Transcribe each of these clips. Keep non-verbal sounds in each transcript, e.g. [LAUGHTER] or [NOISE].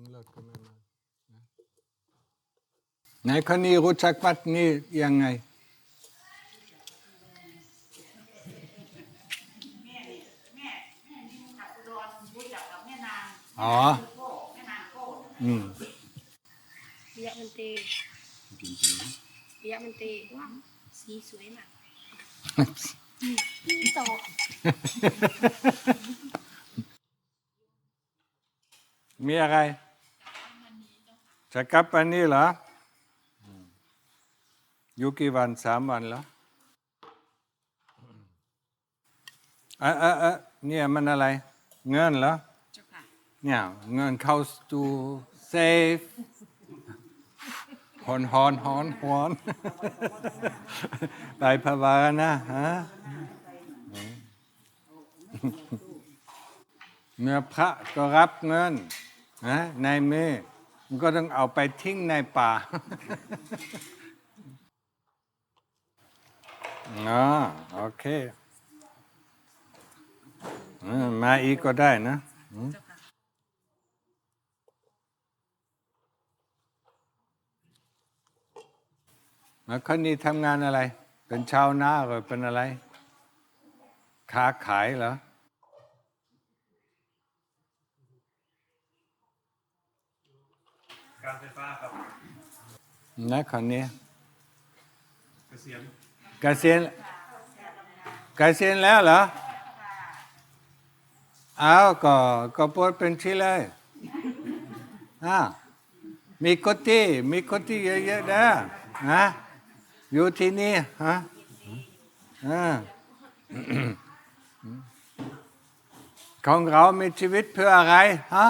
คุณเลิศก็ไม่มาไหนคนนี้รู้จักวัดนี้ยังไงแม่นี่แม่แม่นี่ขับอุดรรู้จักกับแม่นางอ๋ออืมปิยะมันเตปิยะมันเตว้าสีสวยมากต่อมีอะไร จะกลับวันนี้เหรออืมอยู่กี่วันสามวันแล้วเอะเอะเอะเนี่ยมันอะไร เงินเหรอเจ้าค่ะเนี่ยเงินเข้าตูเซฟฮอนฮอนฮอนฮอนไปภาวนาฮะเมื่อพระก็รับเงินนะในมือ มันก็ต้องเอาไปทิ้งในป่าอ๋อโอเคมาอีกก็ได้นะเจ้าค่ะแล้วคนนี้ทำงานอะไร เป็นชาวนาหรือเป็นอะไร ค้าขายเหรอ การไฟฟ้าครับ นะคนนี้เกษียณเกษียณเกษียณแล้วเหรออ้าวก็ก็ปลดเป็นที่เลยอ่ามีกุฏิมีกุฏิเยอะๆนะนะอยู่ที่นี่ฮะอ่าของเรามีชีวิตเพื่ออะไรฮะ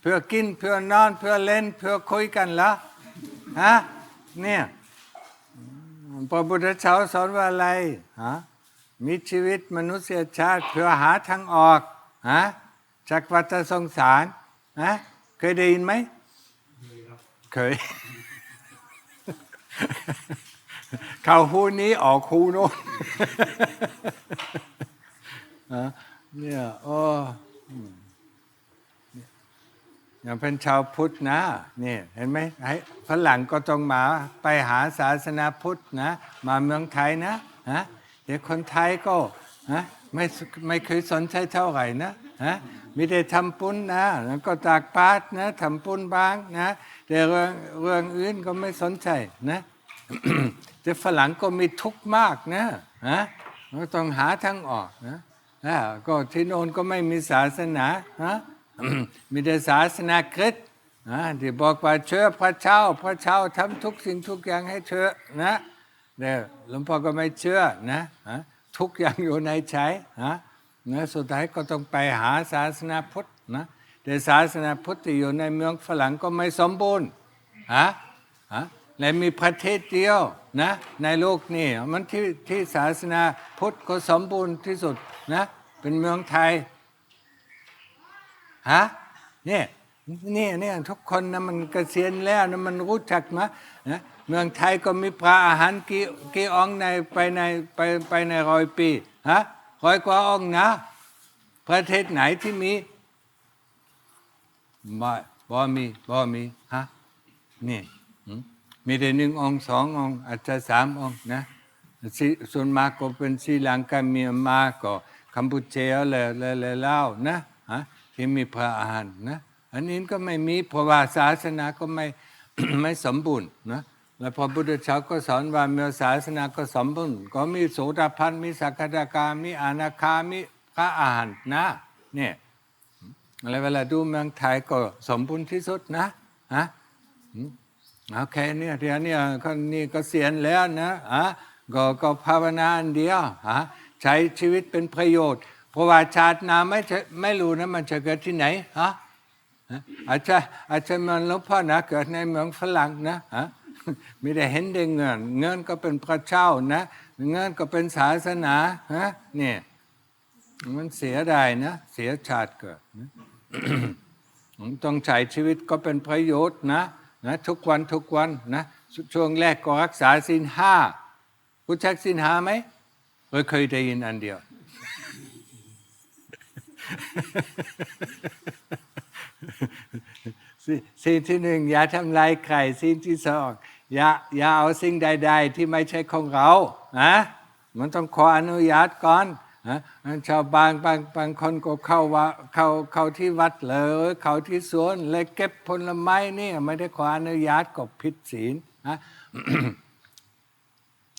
เพื่อกินเพื่อนอนเพื่อเล่นเพื่อคุยกันเหรอ ฮะเนี่ยพระพุทธเจ้าสอนว่าอะไรฮะมีชีวิตมนุษยชาติเพื่อหาทางออกฮะจากวัฏสงสารฮะเคยได้ยินไหมเคย เข้าหูนี้ออกหูโน้นฮะเนี่ยโอ้ อย่างเป็นชาวพุทธนะนี่เห็นไหมให้ฝรั่งก็ต้องมาไปหาศาสนาพุทธนะ มาเมืองไทยนะฮะเดี๋ยวคนไทยก็ฮะไม่ไม่เคยสนใจเท่าไหร่นะฮะมีแต่ทำปุ้นนะแล้วก็ตากปาดนะทำปุ้นบ้างนะแต่เรื่องเรื่องอื่นก็ไม่สนใจนะแต่ฝรั่งก็มีทุกข์มากนะฮะก็ต้องหาทางออกนะก็ที่โน่นก็ไม่มีศาสนาฮะ มีแต่ศาสนาคริสต์นะที่บอกว่าเชื่อพระเจ้าพระเจ้าทำทุกสิ่งทุกอย่างให้เชื่อนะเดี๋ยวหลวงพ่อก็ไม่เชื่อนะทุกอย่างอยู่ในใจฮะนะสุดท้ายก็ต้องไปหาศาสนาพุทธนะแต่ศาสนาพุทธที่อยู่ในเมืองฝรั่งก็ไม่สมบูรณ์ฮะฮะและมีประเทศเดียวนะในโลกนี้มันที่ที่ศาสนาพุทธก็สมบูรณ์ที่สุดนะเป็นเมืองไทย ฮะเนี่ยเนี่ยเนี่ยทุกคนนะมันเกษียณแล้วนะมันรู้จักนะนะเมืองไทยก็มีพระอาหารกี่กี่องในไปในไปไปในร้อยปีฮะร้อยกว่าองนะ ประเทศไหนที่มีบ่บ่มีบ่มีฮะนี่มีแต่หนึ่งองสององอาจจะสามองนะส,ส่วนมากก็เป็นศรีลังกาเมียนมาก็กัมพูชาและและและลาวนะ ที่มีพระอาหารนะอันนี้ก็ไม่มีเพราะว่าศาสนาก็ไม่ไม่สมบูรณ์นะแล้วพระพุทธเจ้าก็สอนว่ามื่อศาสนาก็สมบูรณ์ก็มีโสดาปันมีสักดาคามีอนาคามีพระอาหารนะเนี่ยอะไรเวลาดูเมืองไทยก็สมบูรณ์ที่สุดนะฮะโอเคเนี่ยเดี๋ยวเนี่ยคนนี้ก็เสียณแล้วนะอะก็ก็ภาวนาอันเดียวฮะใช้ชีวิตเป็นประโยชน์ เพราะว่าชาตินาไม่ไม่รู้นะมันจะเกิดที่ไหนฮะอาจจะอาจจะมันหลวงพ่อนะเกิดในเมืองฝรั่งนะฮะไม่ได้เห็นได้เงิน เงินก็เป็นพระเจ้านะ เงินก็เป็นศาสนาฮะเนี่ยมันเสียดายนะ เสียชาติเกิดนะต้องใช้ชีวิตก็เป็นประโยชน์นะนะทุกวันทุกวันนะช่วงแรกก็รักษาศีลห้าคุณชักศีลห้าไหมเราเคยได้ยินอันเดียว สิสิ่งที่หนึ่งอย่าทำลายใครสิ่งที่สองอย่าอย่าเอาสิ่งใด ๆ ที่ไม่ใช่ของเรานะมันต้องขออนุญาตก่อนนะชาวบางบางบางคนก็เข้าว่าเข้าเข้าที่วัดเลยเข้าที่สวนเลยเก็บผลไม้นี่ไม่ได้ขออนุญาตก็ผิดศีลนะ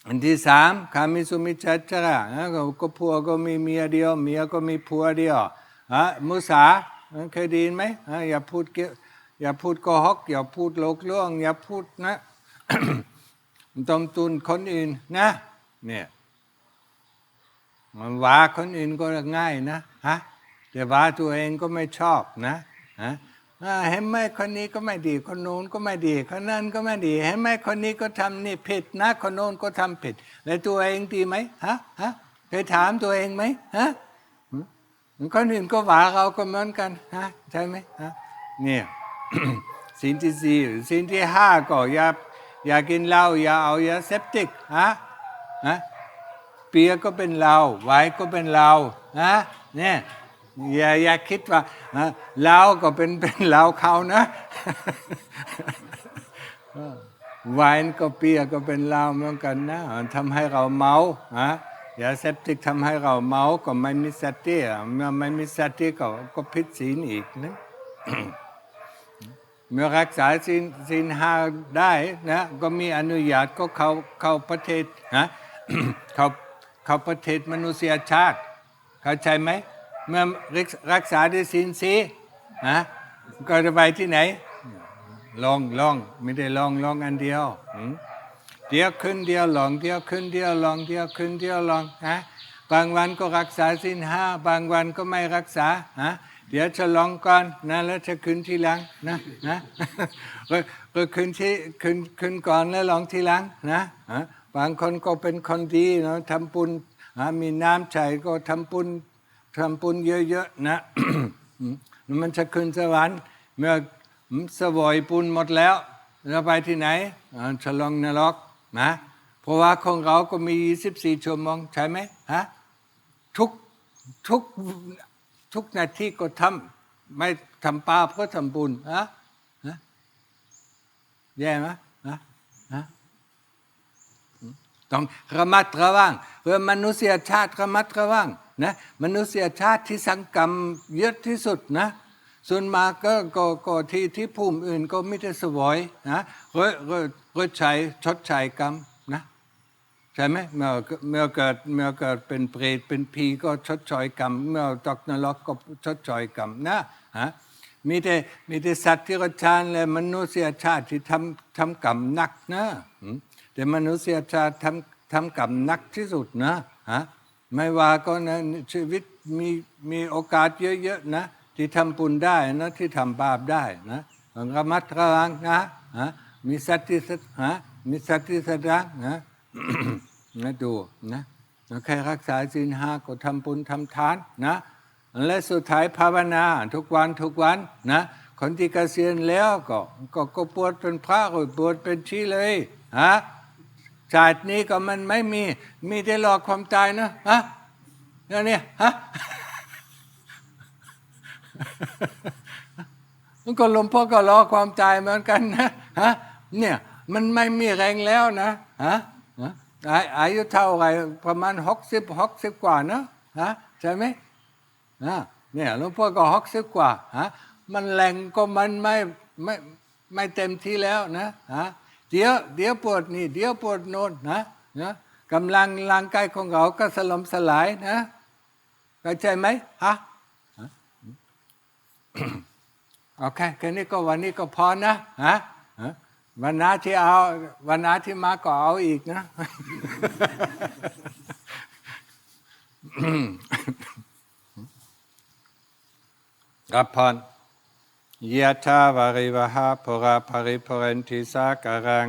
อันที่สามคามิสุมิจฉาจระนะก็ผัวก็มีเมียเดียว เมียก็มีผัวเดียวฮะมุสาเคยดีนไหมอย่าพูดเกี่ยวอย่าพูดโกหกอย่าพูดโลกล่วง อย่าพูดนะตมตุนคนอื่นนะ เนี่ยมันว่าคนอื่นก็ง่ายนะฮะแต่ว่าตัวเองก็ไม่ชอบนะฮะ เห็นไหมคนนี้ก็ไม่ดี คนโน้นก็ไม่ดีคนนั้นก็ไม่ดี เห็นไหมคนนี้ก็ทำนี่ผิดนะคนโน้นก็ทำผิด แล้วตัวเองดีไหมฮะฮะเคยถามตัวเองไหมฮะคนอื่นก็ว่าเราก็เหมือนกันฮะใช่ไหมฮะเนี่ยสิ่งที่สี่สิ่งที่ห้าก็อย่าอย่ากินเหล้าอย่าเอายาเสพติดฮะฮะเปียร์ก็เป็นเหล้าไวน์ก็เป็นเหล้าฮะเนี่ย อย่าอย่าคิดว่าเหล้าก็เป็นเป็นเหล้าเขานะไวน์ก็เปียก็เป็นเหล้าเหมือนกันนะทำให้เราเมาฮะยาเสพติดทำให้เราเมาก็ไม่มีสติเมื่อไม่มีสติก็ก็ผิดศีลอีกนะเมื่อรักษาสินสินห้าได้นะก็มีอนุญาตก็เข้าเข้าประเทศนะเข้าเข้าประเทศมนุษยชาติ เข้าใจไหม เมื่อรักษาด้วยสินสีนะก็จะไปที่ไหน ลองลองไม่ได้ลองลองอันเดียวเดียวขึ้นเดียวลองเดียวขึ้นเดียวลองเดียวขึ้นเดียวลองนะบางวันก็รักษาสินห้าบางวันก็ไม่รักษาฮะเดี๋ยวจะลองก่อนนะแล้วจะขึ้นทีหลังนะนะก็ขึ้นที่ขึ้นขึ้นก่อนแล้วลองทีหลังนะฮะบางคนก็เป็นคนดีเนาะทำปุญมีน้ำใจก็ทำปุญ ทำปุญเยอะๆนะมันจะขึ้นสวรรค์เมื่อสวยปุญหมดแล้วเราไปที่ไหนฉลองนรกนะเพราะว่าของเราก็มี 24 ชั่วโมงใช่ไหมฮะทุกทุกทุกนาทีก็ทำไม่ทำปาปก็ทำบุญฮะฮะแย่ไหมฮะฮะต้องระมัดระวังเพื่อมนุษยชาติระมัดระวัง นะมนุษยชาติที่สังกรรมเยอะที่สุดนะส่วนมากก็ก็ก็ที่ที่ภูมิอื่นก็ไม่ได้สวยนะก็ก็ก็ใช้ชดใช้กรรมนะใช่ไหมเมื่อเมื่อเกิดเมื่อเกิดเป็นเปรตเป็นผีก็ชดเชยกรรม เมื่อตกนรกก็ชดเชยกรรมนะฮะมีแต่มีแต่สัตว์ที่รชานและมนุษยชาติที่ทำทำกรรมหนักนะแต่มนุษยชาติทำทำกรรมหนักที่สุดนะฮะ ไม่ว่าก็นะชีวิตมีมีโอกาสเยอะๆนะ ที่ทำบุญได้นะที่ทำบาปได้นะระมัดระวังนะฮะมีสติสตฮะมีสติสตังนะนะดูนะแค่รักษาศีลห้าก็ทำบุญทำทานนะ และสุดท้ายภาวนา ทุกวันทุกวันนะคนที่เกษียณแล้วก็ก็ก็ปวดเป็นพระก็ปวดเป็นชีเลยฮะ ชาตินี้ก็มันไม่มี มีแต่รอความตายนะฮะเนี่ยเนี่ยฮะมันก็หลวงพ่อก็รอความตายเหมือนกันนะฮะเนี่ยมันไม่มีแรงแล้วนะฮะอาอายุเท่าไหรประมาณหกสิบหกสิบกว่านะฮะใช่ไหมเนี่ยหลวงพ่อก็หกสิบกว่าฮะมันแรงก็มันไม่ไม่ไม่เต็มที่แล้วนะฮะ เดี๋ยวเดี๋ยวปวดนี่เดี๋ยวปวดโน่นนะนะกำลังร่างกายของเราก็สลมสลายนะเข้าใจไหมฮะโอเคแค่นี้ก็วันนี้ก็พอนะฮะวันน้าที่เอาวันน้าที่มาก็เอาอีกนะรับพร ยะถาวาริวหาภราภริภเรนติสาการัง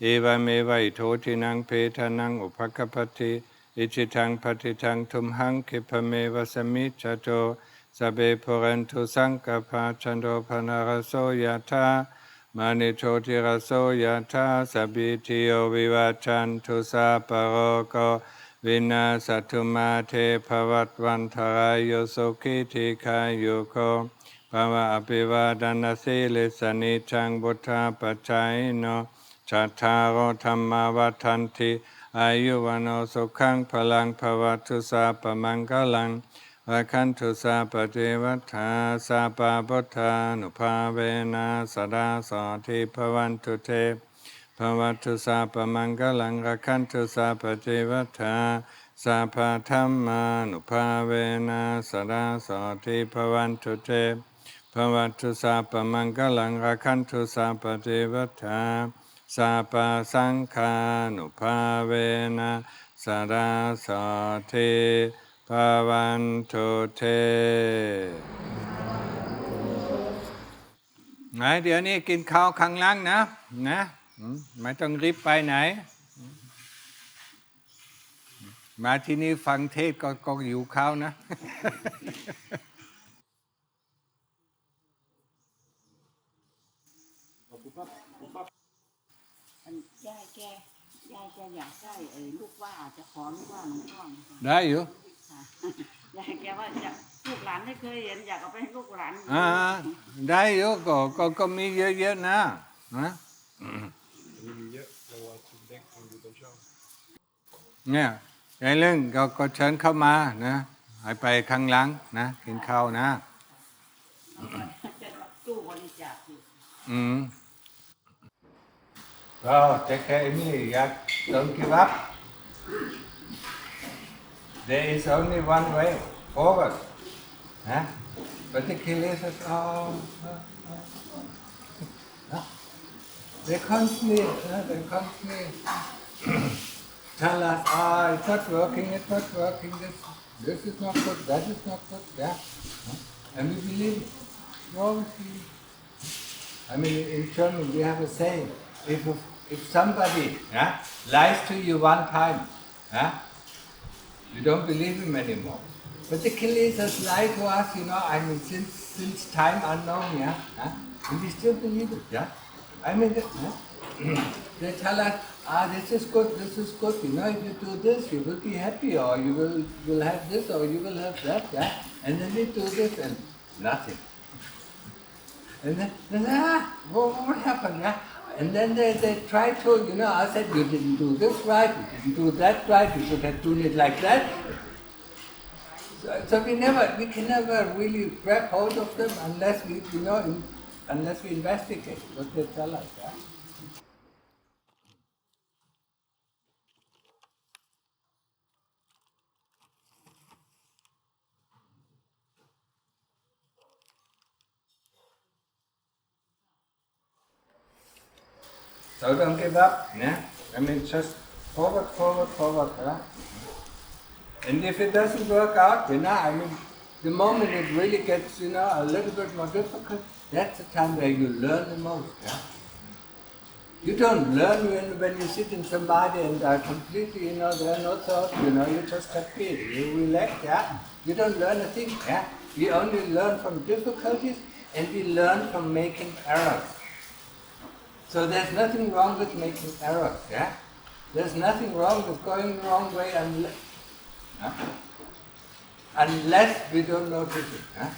เอวเมวัยโททินังเพทานังอุปกปปติอิจิตังปฏิตังทุมหังคิปเมวสมิจโตสเบภเรนตุสังกปาจันโดพนารโสยะธามานิโชติรโสยะธาสพพิติโยวิวัจจันตุสาปโรโกวินาสัตุมาเทภวัตวันทรายโยสุขิธิคายุโก ภาวะอภิวาดานาสิเลสนิจังบุทาปัจจัยโนชัทธาโรธรรมาวัฏันติอายุวันโนสุขังพลังภวตุสาปมังกลังวะคันตุสาปเทวทาสาปาพุทธานุภาเวนะสดาสอทิภวันตุเทภวัตุสาปมังกลังรักขันตุสาปเทวทาสาพาธรรมานุภาเวนะสดาสอทิภวันตุเต ภวัตุสาปมังกลังรักันตุสาปเทวทาสาปสังฆานุภาเวนะสดาสอทิภวันตุเตไหนเดี๋ยวนี้กินข้าวข้างล่างนะนะไม่ต้องรีบไปไหน มาที่นี่ฟังเทศก็ก็อยู่ข้าวนะ ยายแกยายแกอยากได้ไอ้ลูกว่าจะขอลูกว่าหลวงพ่อนะคะได้อยู่ค่ะยายแกว่าจะลูกหลานไม่เคยเห็นอยากเอาไปให้ลูกหลานอ่าได้อยู่ก็ก็ก็มีเยอะๆนะนะมีมีเยอะเราว่าชุดเล็กทำอยู่ตอนเช้าเนี่ยไอ้เรื่องก็ก็เชิญเข้ามานะให้ไปข้างหลังนะกินข้าวนะจะตู้บริจาคอยู่ อืม Well, take care, Emily. Yeah? Don't give up. There is only one way forward. Huh? But the killers says, oh, oh, oh, they constantly, uh, they constantly tell us, oh, it's not working, it's not working, this, this is not good, that is not good, yeah. And we believe it. We always believe. I mean, in German, we have a saying if if somebody yeah, lies to you one time, yeah, you don't believe him anymore. But the killers has lied to us, you know. I mean, since since time unknown, yeah, yeah and we still believe it, yeah. I mean, the, yeah? [CLEARS THROAT] they tell us, ah, this is good, this is good. You know, if you do this, you will be happy, or you will will have this, or you will have that, yeah. And then they do this, and nothing. And then, then ah, what, what happened? Yeah? And then they, they try to, you know, I said, you didn't do this right, you didn't do that right, you should have done it like that. So, so we never, we can never really grab hold of them unless we, you know, unless we investigate what they tell us. Yeah? So don't give up, yeah? I mean, just forward, forward, forward, yeah? And if it doesn't work out, you know, I mean, the moment it really gets, you know, a little bit more difficult, that's the time where you learn the most, yeah? You don't learn when, when you sit in samadhi and are completely, you know, there are no thoughts, you know, you just have you relax, yeah? You don't learn a thing, yeah? We only learn from difficulties and we learn from making errors. So there's nothing wrong with making errors, yeah? There's nothing wrong with going the wrong way unless, unless we don't notice it. Huh?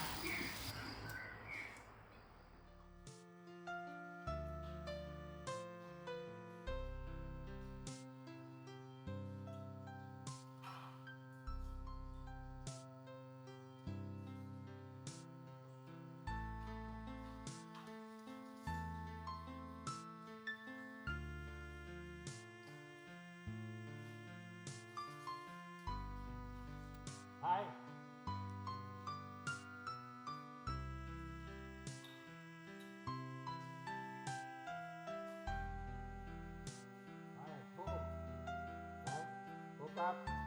밥.